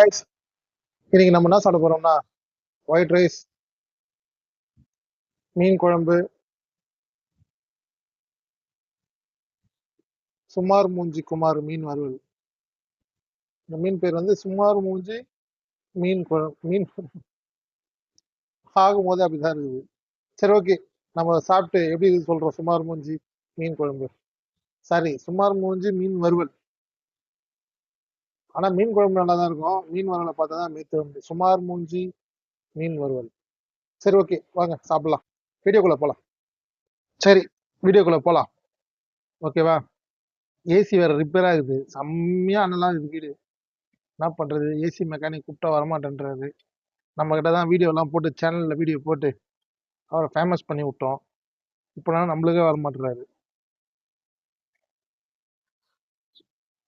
Rice இன்னைக்கு நம்ம என்ன சாப்பிட போறோம்னா ஒயிட் ரைஸ் மீன் குழம்பு சுமார் மூஞ்சி குமார் மீன் வறுவல். இந்த மீன் பேர் வந்து சுமார் மூஞ்சி மீன் குழம்பு மீன் ஆகும் போது அப்படிதான் இருக்குது. சரி ஓகே நம்ம சாப்பிட்டு எப்படி இது சொல்றோம். சுமார் மூஞ்சி மீன் குழம்பு. சரி சுமார் மூஞ்சி மீன் வறுவல். ஆனா மீன் குழம்பு நல்லா தான் இருக்கும். மீன் வறுவலை பார்த்தா தான் மீத்து வந்து சுமார் மூஞ்சி மீன் வறுவல். சரி ஓகே வாங்க சாப்பிடலாம். வீடியோக்குள்ள போலாம். சரி வீடியோக்குள்ள போலாம். ஓகேவா ஏசி வேற ரிப்பேர் ஆகுது. செம்மையா அனலா இருக்குது வீடு. என்ன பண்றது? ஏசி மெக்கானிக் கூப்பிட்டா வரமாட்டேன்றாரு. நம்ம கிட்ட தான் வீடியோலாம் போட்டு சேனல்ல வீடியோ போட்டு அவரை ஃபேமஸ் பண்ணி விட்டோம். இப்போ நம்மளுக்கே வரமாட்டுறாரு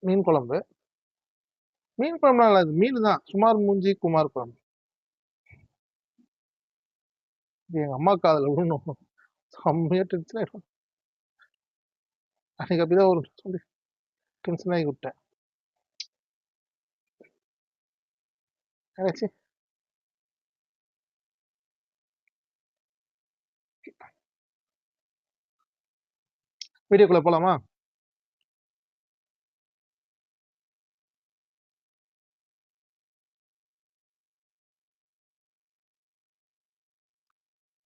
மீன் குழம்பு. மீன் குழம்புலாம் இல்லை மீன் தான். சுமார் மூஞ்சி குமார் குழம்பு. எங்கள் எங்க அதில் காதுல விடணும் செம்மையா டென்ஷன் ஆயிடும். அன்னைக்கு அப்படிதான் ஒரு சொல்லி டென்ஷன் ஆகி விட்டேன். ஆச்சு வீடியோக்குள்ள போலாமா?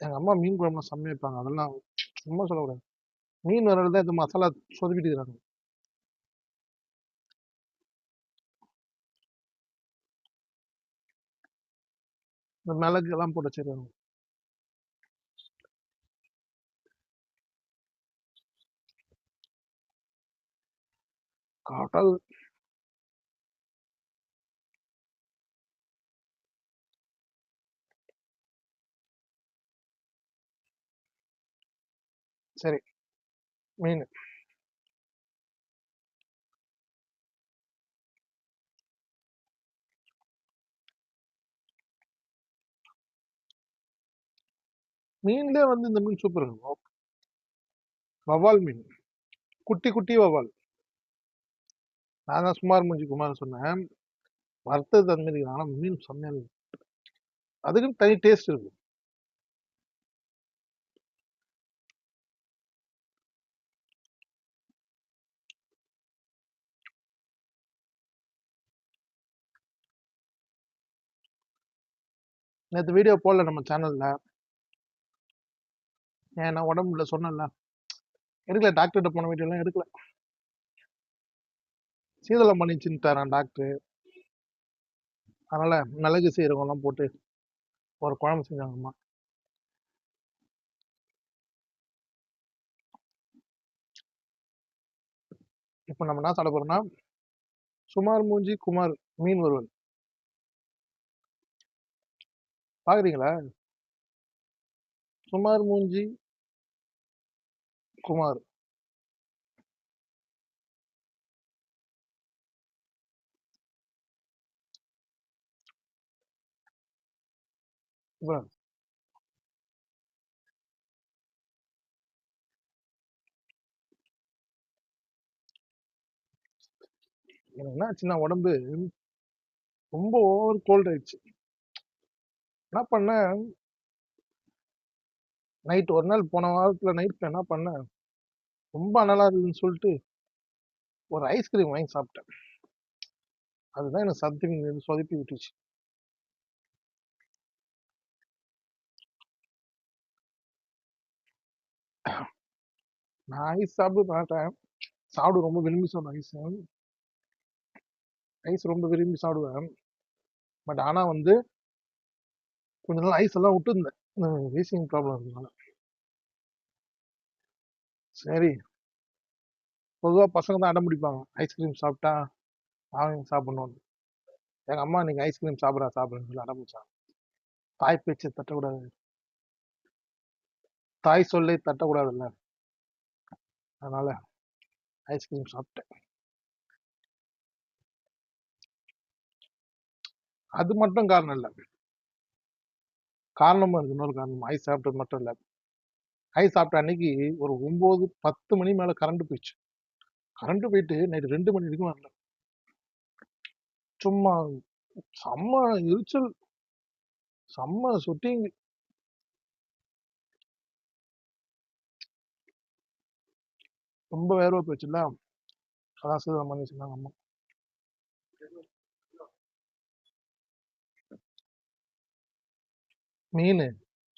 எங்க அம்மா மீன் குழம்புலாம் செம்மையா வைப்பாங்க. அதெல்லாம் சும்மா சொல்லக்கூடாது மீன் வரல தான் இந்த மசாலா சொதப்பிட்டு இருக்கிறாங்க இந்த மிளகு எல்லாம் போட்டு வச்சிருக்காங்க. கடல் சரி. மீன். மீன்லேயே வந்து இந்த மீன் சூப்பர் இருக்கும். வவால் மீன். குட்டி குட்டி வவ்வால். நான் தான் சுமார் மூஞ்சி குமார் சொன்னேன். வறுத்தது அந்த மாதிரி ஆனா மீன் செம்மையா இருக்கு அதுக்குன்னு தனி டேஸ்ட் இருக்கும் நேற்று வீடியோ போடல நம்ம சேனலில் ஏன்னா உடம்புல சொன்னேன்ல. எடுக்கல டாக்டர்கிட்ட போன வீடியோ எல்லாம் எடுக்கல. சீதளம் பண்ணிச்சுட்டாரான் டாக்டர் அதனால மிளகு சீரகம் எல்லாம் போட்டு ஒரு குழம்பு செஞ்சாங்கம்மா. இப்போ நம்ம என்ன சாப்பிட போகிறோம்னா சுமார் மூஞ்சி குமார் மீன் வறுவல் பாக்குறீங்களா? சுமார் மூஞ்சி. குமார். இவ்வளவு. எனக்கு என்ன ஆச்சுன்னா உடம்பு ரொம்ப ஓவர் கோல்ட் ஆயிடுச்சு. என்ன பண்ணேன் நைட் ஒரு நாள் போன வாரத்துல நைட் என்ன பண்ணேன் ரொம்ப நல்லா இருக்குதுன்னு சொல்லிட்டு ஒரு ஐஸ்கிரீம் வாங்கி சாப்பிட்டேன். அதுதான் எனக்கு சத்திங் சொதப்பி விட்டுச்சு. நான் ஐஸ் சாப்பிட மாட்டேன். சாப்பிட ரொம்ப விரும்பி சாப்பிடுவேன் ஐஸ் ஐஸ் ரொம்ப விரும்பி சாப்பிடுவேன். பட் ஆனா வந்து கொஞ்ச நாள் ஐஸ் எல்லாம் விட்டுருந்தேன். வீசிங் ப்ராப்ளம் இருந்தனால சரி. பொதுவாக பசங்க தான் அடம் பிடிப்பாங்க. ஐஸ்கிரீம் சாப்பிட்டா அவங்க சாப்பிடணும்னு. எங்கள் அம்மா நீங்கள் ஐஸ்கிரீம் சாப்பிட்றா சாப்பிட்றேன்னு சொல்லி அடம் தாய் பேச்சு தட்டக்கூடாது. தாய் சொல்லை தட்டக்கூடாதுல்ல. அதனால ஐஸ்கிரீம் சாப்பிட்டேன். அது மட்டும் காரணம் இல்லை. காரணமும் இருக்கு இன்னொரு காரணம். ஐஸ் சாப்பிட்டது மட்டும் இல்லை. ஐஸ் சாப்பிட்ட அன்னைக்கு ஒரு ஒம்பது பத்து மணி மேல கரண்ட் போயிடுச்சு. கரண்ட் போயிட்டு நைட்டு ரெண்டு மணி வரைக்கும் வரல. சும்மா செம்ம எரிச்சல். செம்ம சுட்டிங் ரொம்ப வேர்வை போயிடுச்சுல அதான் சீதம் சொன்னாங்க அம்மா. மீன்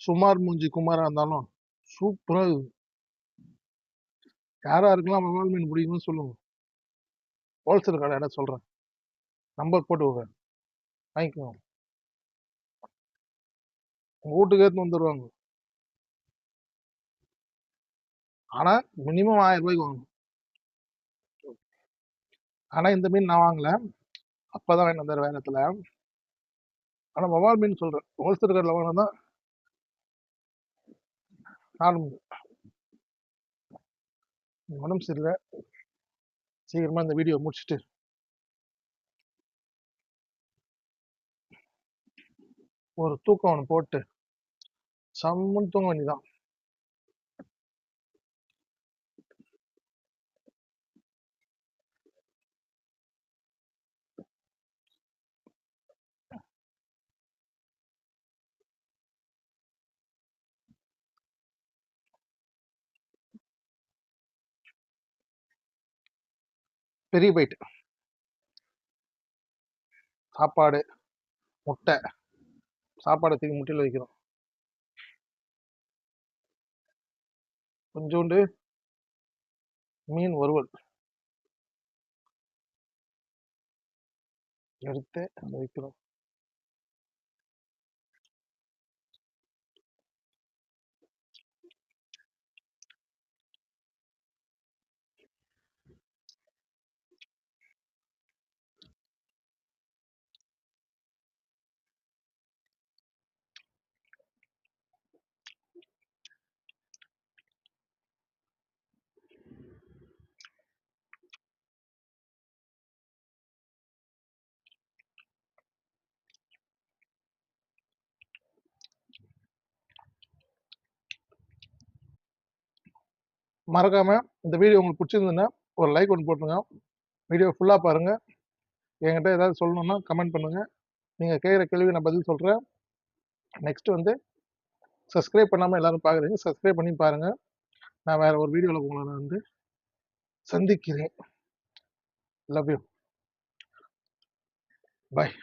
சுமார் மூஞ்சி குமாராக இருந்தாலும் சூப்பராக இருக்குது யார் இருக்கலாம் வவால் மீன் பிடிக்கும்னு சொல்லுங்க. ஹோல்சேல் கடை இடம் சொல்றேன். நம்பர் போட்டு விடுறேன். வாங்கிக்கோங்க. உங்க வீட்டுக்கு வந்துடுவாங்க ஆனால் மினிமம் ஆயிரம் ரூபாய்க்கு வாங்கணும். ஆனால் இந்த மீன் நான் வாங்கலை. அப்போ தான் வாங்கிட்டு வந்துடுறேன் வேகத்துல. ஆனால் வவால் மீன் சொல்றேன் ஹோல்சேல் கடையில் வாங்கினா நாலு மீன் உடம்பு சரியில்லை. சீக்கிரமா இந்த வீடியோ முடிச்சுட்டு. ஒரு தூக்கம் ஒன்று போட்டு செம்மன் தூங்க வேண்டியதான் பெரிய பைட் சாப்பாடு முட்டை. சாப்பாடை தூக்கி முட்டையில் வைக்கிறோம் கொஞ்சோண்டு மீன் வறுவல். எடுத்து வைக்கிறோம் மறக்காமல் இந்த வீடியோ உங்களுக்கு பிடிச்சிருந்ததுன்னா ஒரு லைக் ஒன்று போட்டுருங்க. வீடியோ ஃபுல்லாக பாருங்கள் என்கிட்ட ஏதாவது சொல்லணுன்னா கமெண்ட் பண்ணுங்கள் நீங்கள் கேட்குற கேள்வி நான் பதில் சொல்கிறேன் நெக்ஸ்ட் வந்து சப்ஸ்கிரைப் பண்ணாமல் எல்லோரும் பார்க்குறீங்க சப்ஸ்கிரைப் பண்ணி பாருங்கள் நான் வேறு ஒரு வீடியோவில் உங்களை நான் வந்து சந்திக்கிறேன். Love you bye